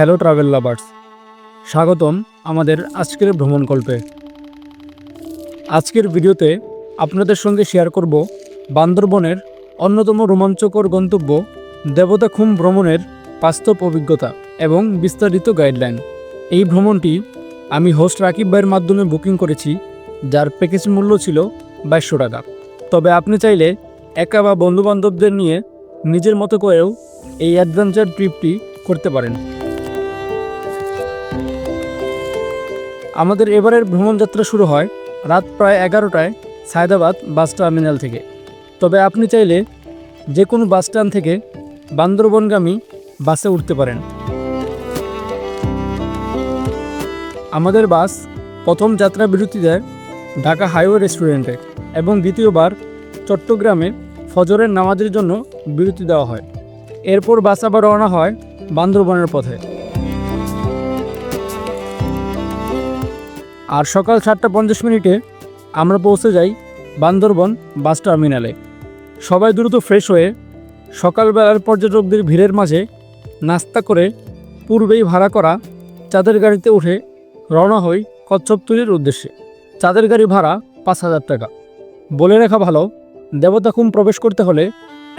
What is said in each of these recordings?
Hello travel lovers. স্বাগতম আমাদের আজকের ভ্রমণ ভ্রমণকল্পে আজকের ভিডিওতে আপনাদের সঙ্গে শেয়ার করব বান্দরবনের অন্যতম রোমাঞ্চকর গন্তব্য দেবতাখুম ভ্রমণের বাস্তব অভিজ্ঞতা এবং বিস্তারিত গাইডলাইন এই ভ্রমণটি আমি হোস্ট রাকিব ভাইয়ের মাধ্যমে বুকিং করেছি, যার প্যাকেজ মূল্য ছিল বাইশশো টাকা। তবে আপনি চাইলে একা বা বন্ধুবান্ধবদের নিয়ে নিজের মতো করেও এই অ্যাডভেঞ্চার ট্রিপটি করতে পারেন। আমাদের এবারের ভ্রমণযাত্রা শুরু হয় রাত প্রায় এগারোটায় সায়দাবাদ বাস টার্মিনাল থেকে। তবে আপনি চাইলে যে কোনো বাস স্ট্যান্ড থেকে বান্দরবনগামী বাসে উঠতে পারেন। আমাদের বাস প্রথম যাত্রা বিরতি দেয় ঢাকা হাইওয়ে রেস্টুরেন্টে এবং দ্বিতীয়বার চট্টগ্রামে ফজরের নামাজের জন্য বিরতি দেওয়া হয়। এরপর বাস আবার রওনা হয় বান্দরবনের পথে। আর সকাল সাতটা পঞ্চাশ মিনিটে আমরা পৌঁছে যাই বান্দরবন বাস টার্মিনালে। সবাই দ্রুত ফ্রেশ হয়ে সকালবেলার পর্যটকদের ভিড়ের মাঝে নাস্তা করে পূর্বেই ভাড়া করা চাঁদের গাড়িতে উঠে রওনা হই কচ্ছপতুলির উদ্দেশ্যে। চাঁদের গাড়ি ভাড়া পাঁচ হাজার টাকা। বলে রাখা ভালো দেবতাখুম প্রবেশ করতে হলে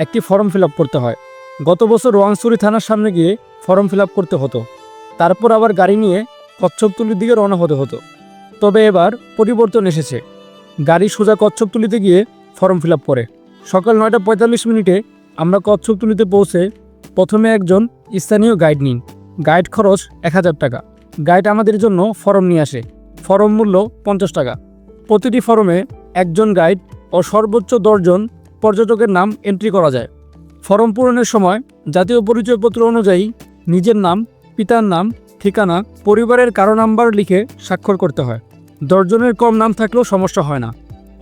একটি ফর্ম ফিল করতে হয়। গত বছর রোয়াংসুরি থানার সামনে গিয়ে ফর্ম ফিল করতে হতো। তারপর আবার গাড়ি নিয়ে কচ্ছপতুলির দিকে রওনা হতে হতো। তবে এবার পরিবর্তন এসেছে। গাড়ি সোজা কচ্ছপতুলিতে গিয়ে ফর্ম ফিল করে। সকাল নয়টা পঁয়তাল্লিশ মিনিটে আমরা কচ্ছপতুলিতে পৌঁছে প্রথমে একজন স্থানীয় গাইড নিন। গাইড খরচ এক হাজার টাকা। গাইড আমাদের জন্য ফর্ম নিয়ে আসে। ফর্ম মূল্য পঞ্চাশ টাকা। প্রতিটি ফর্মে একজন গাইড ও সর্বোচ্চ দশজন পর্যটকের নাম এন্ট্রি করা যায়। ফর্ম পূরণের সময় জাতীয় পরিচয়পত্র অনুযায়ী নিজের নাম, পিতার নাম, ঠিকানা, পরিবারের কারও নাম্বার লিখে স্বাক্ষর করতে হয়। দশজনের কম নাম থাকলেও সমস্যা হয় না।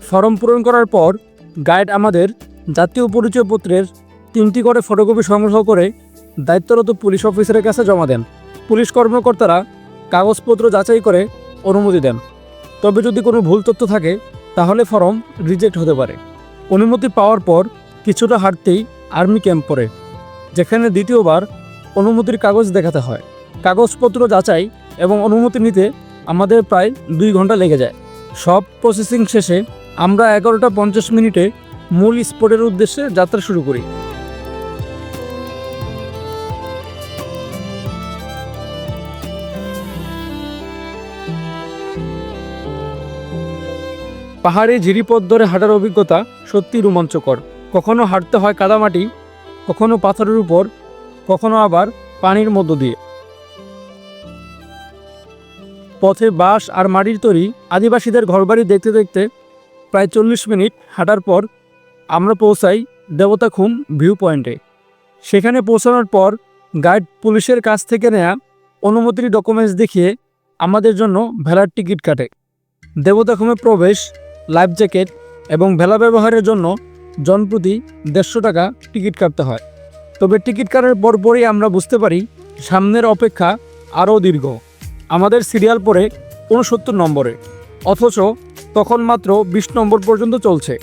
ফর্ম পূরণ করার পর গাইড আমাদের জাতীয় পরিচয়পত্রের তিনটি করে ফটোকপি সংগ্রহ করে দায়িত্বরত পুলিশ অফিসারের কাছে জমা দেন। পুলিশ কর্মকর্তারা কাগজপত্র যাচাই করে অনুমতি দেন। তবে যদি কোনো ভুল তথ্য থাকে, তাহলে ফর্ম রিজেক্ট হতে পারে। অনুমতি পাওয়ার পর কিছুটা হাঁটতেই আর্মি ক্যাম্প পড়ে, যেখানে দ্বিতীয়বার অনুমতির কাগজ দেখাতে হয়। কাগজপত্র যাচাই এবং অনুমতি নিতে আমাদের প্রায় দুই ঘণ্টা লেগে যায়। সব প্রসেসিং শেষে আমরা এগারোটা পঞ্চাশ মিনিটে মূল স্পটের উদ্দেশ্যে যাত্রা শুরু করি। পাহাড়ে ঝিরিপথ ধরে হাঁটার অভিজ্ঞতা সত্যি রোমাঞ্চকর। কখনো হাঁটতে হয় কাদামাটি, কখনো পাথরের উপর, কখনো আবার পানির মধ্য দিয়ে। পথে বাঁশ আর মাটির তৈরি আদিবাসীদের ঘরবাড়ি দেখতে দেখতে প্রায় চল্লিশ মিনিট হাঁটার পর আমরা পৌঁছাই দেবতাখুম ভিউ পয়েন্টে। সেখানে পৌঁছানোর পর গাইড পুলিশের কাছ থেকে নেয়া অনুমতির ডকুমেন্টস দেখিয়ে আমাদের জন্য ভেলার টিকিট কাটে। দেবতাখুমে প্রবেশ, লাইফ জ্যাকেট এবং ভেলা ব্যবহারের জন্য জনপ্রতি দেড়শো টাকা টিকিট কাটতে হয়। তবে টিকিট কাটার পরপরই আমরা বুঝতে পারি সামনের অপেক্ষা আরও দীর্ঘ। আমাদের সিরিয়াল পরে উনসত্তর নম্বরে, অথচ তখন মাত্র বিশ নম্বর পর্যন্ত চলছে।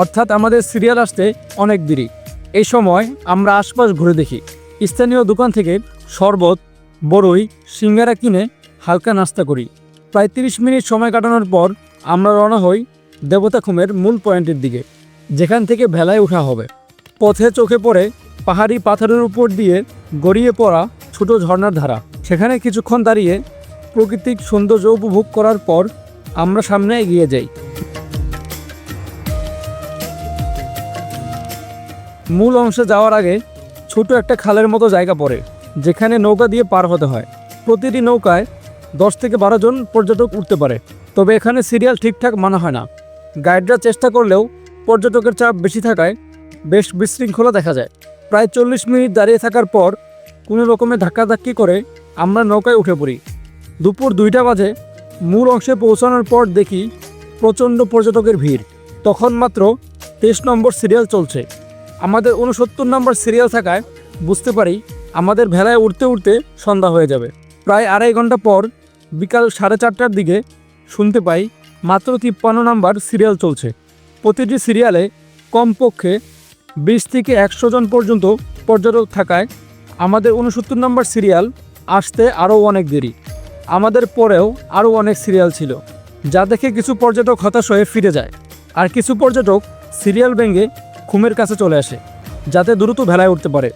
অর্থাৎ আমাদের সিরিয়াল আসতে অনেক দেরি। এই সময় আমরা আশপাশ ঘুরে দেখি। স্থানীয় দোকান থেকে শরবত বড়ই সিঙ্গারা কিনে হালকা নাস্তা করি। প্রায় তিরিশ মিনিট সময় কাটানোর পর আমরা রওনা হই দেবতাখুমের মূল পয়েন্টের দিকে, যেখান থেকে ভেলায় ওঠা হবে। পথে চোখে পড়ে পাহাড়ি পাথরের উপর দিয়ে গড়িয়ে পড়া ছোট ঝর্ণার ধারা। সেখানে কিছুক্ষণ দাঁড়িয়ে প্রকৃতিক সৌন্দর্য উপভোগ করার পর আমরা সামনে এগিয়ে যাই। মূল অংশে যাওয়ার আগে ছোট একটা খালের মতো জায়গা পড়ে, যেখানে নৌকা দিয়ে পার হতে হয়। প্রতিটি নৌকায় দশ থেকে বারো জন পর্যটক উঠতে পারে, তবে এখানে সিরিয়াল ঠিকঠাক মানা হয় না। গাইডরা চেষ্টা করলেও পর্যটকের চাপ বেশি থাকায় বেশ বিশৃঙ্খলা দেখা যায়। প্রায় চল্লিশ মিনিট দাঁড়িয়ে থাকার পর কোনো রকমে ধাক্কাধাক্কি করে আমরা নৌকায় উঠে পড়ি। দুপুর দুইটা বাজে, মূল অংশে পৌঁছানোর পর দেখি প্রচণ্ড পর্যটকের ভিড়। তখন মাত্র তেইশ নম্বর সিরিয়াল চলছে। আমাদের উনসত্তর নম্বর সিরিয়াল থাকায় বুঝতে পারি আমাদের ভেলায় উঠতে উঠতে সন্ধ্যা হয়ে যাবে। প্রায় আড়াই ঘণ্টা পর বিকাল সাড়ে চারটার দিকে শুনতে পাই মাত্র তিপ্পান্ন নাম্বার সিরিয়াল চলছে। প্রতিটি সিরিয়ালে কমপক্ষে বিশ থেকে একশো জন পর্যন্ত পর্যটক থাকায় আমাদের উনসত্তর নম্বর সিরিয়াল আসতে আরও অনেক দেরি। আমাদের পরেও আরও অনেক সিরিয়াল ছিল, যা দেখে কিছু পর্যটক হতাশ হয়ে ফিরে যায়। আর কিছু পর্যটক সিরিয়াল ভেঙে খুমের কাছে চলে আসে, যাতে দ্রুত ভেলায় উঠতে পারে।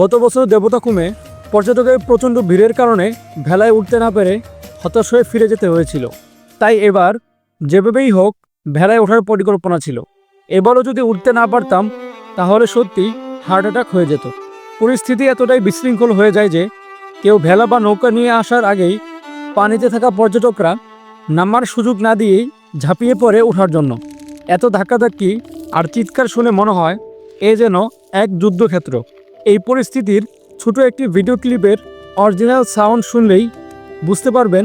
গত বছর দেবতা খুমে পর্যটকের প্রচণ্ড ভিড়ের কারণে ভেলায় উঠতে না পেরে হতাশ হয়ে ফিরে যেতে হয়েছিল। তাই এবার যেভাবেই হোক, ভেলায় ওঠার পরিকল্পনা ছিল। এবারও যদি উঠতে না পারতাম, তাহলে সত্যি হার্ট অ্যাটাক হয়ে যেত। পরিস্থিতি এতটাই বিশৃঙ্খল হয়ে যায় যে কেউ ভেলা বা নৌকা নিয়ে আসার আগেই পানিতে থাকা পর্যটকরা নামার সুযোগ না দিয়েই ঝাঁপিয়ে পড়ে ওঠার জন্য। এত ধাক্কাধাক্কি আর চিৎকার শুনে মনে হয় এ যেন এক যুদ্ধক্ষেত্র। এই পরিস্থিতির ছোট একটি ভিডিও ক্লিপের অরিজিনাল সাউন্ড শুনলেই বুঝতে পারবেন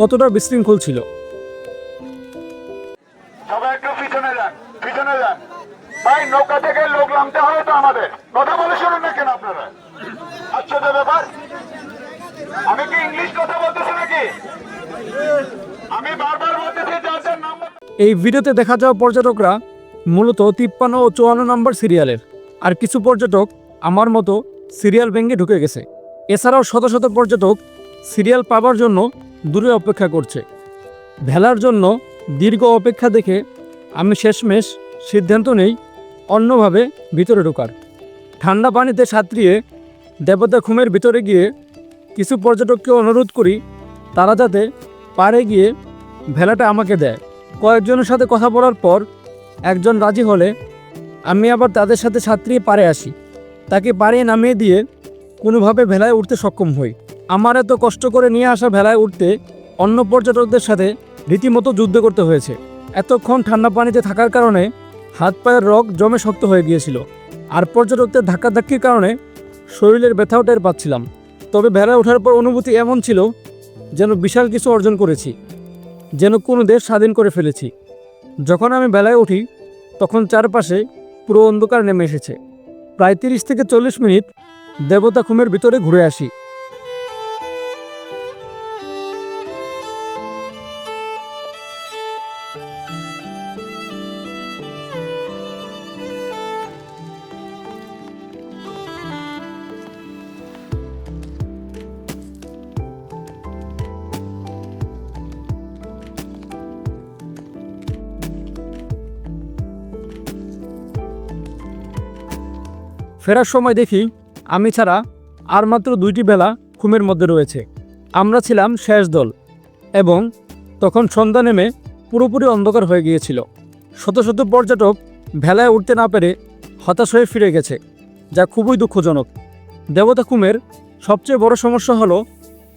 কতটা বিশৃঙ্খল ছিল। নৌকা থেকে লোক নামতে হবে তো আমাদের। কথা বলে শুনুন না কেন আপনারা? আচ্ছা ব্যাপার। আমি কি ইংলিশ কথা বলতেছি নাকি? আমি বারবার বলতেছি যার যার নাম এই ভিডিওতে দেখা যাওয়া পর্যটকরা মূলত তিপ্পান্ন ও চুয়ান্ন নম্বর সিরিয়ালের। আর কিছু পর্যটক আমার মতো সিরিয়াল ভেঙে ঢুকে গেছে। এছাড়াও শত শত পর্যটক সিরিয়াল পাবার জন্য দূরে অপেক্ষা করছে। ভেলার জন্য দীর্ঘ অপেক্ষা দেখে আমি শেষমেশ সিদ্ধান্ত নেই অন্যভাবে ভিতরে ঢোকার। ঠান্ডা পানিতে সাঁতরিয়ে দেবতা খুমের ভিতরে গিয়ে কিছু পর্যটককে অনুরোধ করি, তারা যাতে পারে গিয়ে ভেলাটা আমাকে দেয়। কয়েকজনের সাথে কথা বলার পর একজন রাজি হলে আমি আবার তাদের সাথে সাঁতরিয়ে পারে আসি। তাকে পারে নামিয়ে দিয়ে কোনোভাবে ভেলায় উঠতে সক্ষম হই। আমার এত কষ্ট করে নিয়ে আসা ভেলায় উঠতে অন্য পর্যটকদের সাথে রীতিমতো যুদ্ধ করতে হয়েছে। এতক্ষণ ঠান্ডা পানিতে থাকার কারণে হাত পায়ের রগ জমে শক্ত হয়ে গিয়েছিল। আর পর্যটকদের ধাক্কাধাক্কির কারণে শরীরের ব্যথাও টের পাচ্ছিলাম। তবে ভেড়া ওঠার পর অনুভূতি এমন ছিল যেন বিশাল কিছু অর্জন করেছি, যেন কোনো দেশ স্বাধীন করে ফেলেছি। যখন আমি বেলায় উঠি, তখন চারপাশে পুরো অন্ধকার নেমে এসেছে। প্রায় তিরিশ থেকে চল্লিশ মিনিট দেবতা খুমের ভিতরে ঘুরে আসি। ফেরার সময় দেখি আমি ছাড়া আর মাত্র দুইটি বেলা খুমের মধ্যে রয়েছে। আমরা ছিলাম শেষ দল এবং তখন সন্ধ্যা নেমে পুরোপুরি অন্ধকার হয়ে গিয়েছিল। শত শত পর্যটক ভেলায় উঠতে না পেরে হতাশ হয়ে ফিরে গেছে, যা খুবই দুঃখজনক। দেবতা খুমের সবচেয়ে বড় সমস্যা হলো,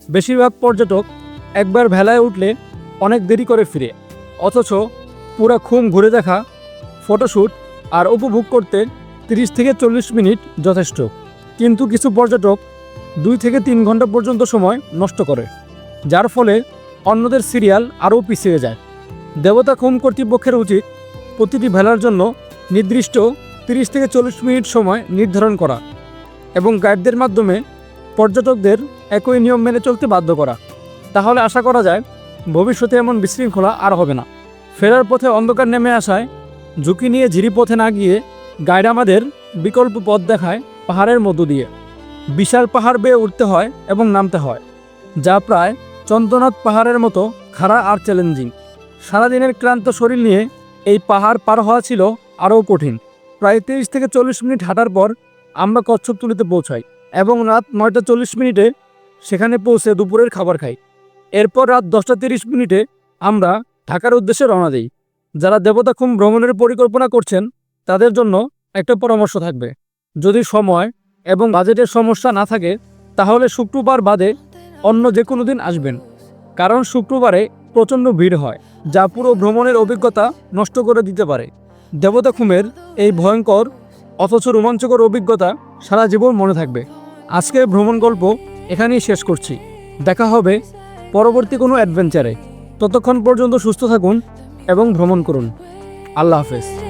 বেশিরভাগ পর্যটক একবার ভেলায় উঠলে অনেক দেরি করে ফিরে, অথচ পুরা খুম ঘুরে দেখা ফটোশ্যুট আর উপভোগ করতে তিরিশ থেকে চল্লিশ মিনিট যথেষ্ট। কিন্তু কিছু পর্যটক দুই থেকে তিন ঘণ্টা পর্যন্ত সময় নষ্ট করে, যার ফলে অন্যদের সিরিয়াল আরও পিছিয়ে যায়। দেবতা খুম কর্তৃপক্ষের উচিত প্রতিটি ভেলার জন্য নির্দিষ্ট তিরিশ থেকে চল্লিশ মিনিট সময় নির্ধারণ করা এবং গাইডদের মাধ্যমে পর্যটকদের একই নিয়ম মেনে চলতে বাধ্য করা। তাহলে আশা করা যায় ভবিষ্যতে এমন বিশৃঙ্খলা আর হবে না। ফেরার পথে অন্ধকার নেমে আসায় ঝুঁকি নিয়ে ঝিরি পথে না গিয়ে গাইড আমাদের বিকল্প পথ দেখায় পাহাড়ের মধ্য দিয়ে। বিশাল পাহাড় বেয়ে উঠতে হয় এবং নামতে হয়, যা প্রায় চন্দ্রনাথ পাহাড়ের মতো খাড়া আর চ্যালেঞ্জিং সারাদিনের ক্লান্ত শরীর নিয়ে এই পাহাড় পার হওয়া ছিল আরও কঠিন। প্রায় তিরিশ থেকে চল্লিশ মিনিট হাঁটার পর আমরা কচ্ছপতুলিতে পৌঁছাই এবং রাত নয়টা চল্লিশ মিনিটে সেখানে পৌঁছে দুপুরের খাবার খাই। এরপর রাত দশটা তিরিশ মিনিটে আমরা ঢাকার উদ্দেশ্যে রওনা দিই, যারা দেবতাখুম ভ্রমণের পরিকল্পনা করছেন তাদের জন্য একটা পরামর্শ থাকবে। যদি সময় এবং বাজেটের সমস্যা না থাকে, তাহলে শুক্রবার বাদে অন্য যে কোনো দিন আসবেন। কারণ শুক্রবারে প্রচণ্ড ভিড় হয়, যা পুরো ভ্রমণের অভিজ্ঞতা নষ্ট করে দিতে পারে। দেবতা খুমের এই ভয়ঙ্কর, অথচ রোমাঞ্চকর অভিজ্ঞতা সারা জীবন মনে থাকবে। আজকের ভ্রমণ গল্প এখানেই শেষ করছি। দেখা হবে পরবর্তী কোনো অ্যাডভেঞ্চারে। ততক্ষণ পর্যন্ত সুস্থ থাকুন এবং ভ্রমণ করুন। আল্লাহ হাফেজ।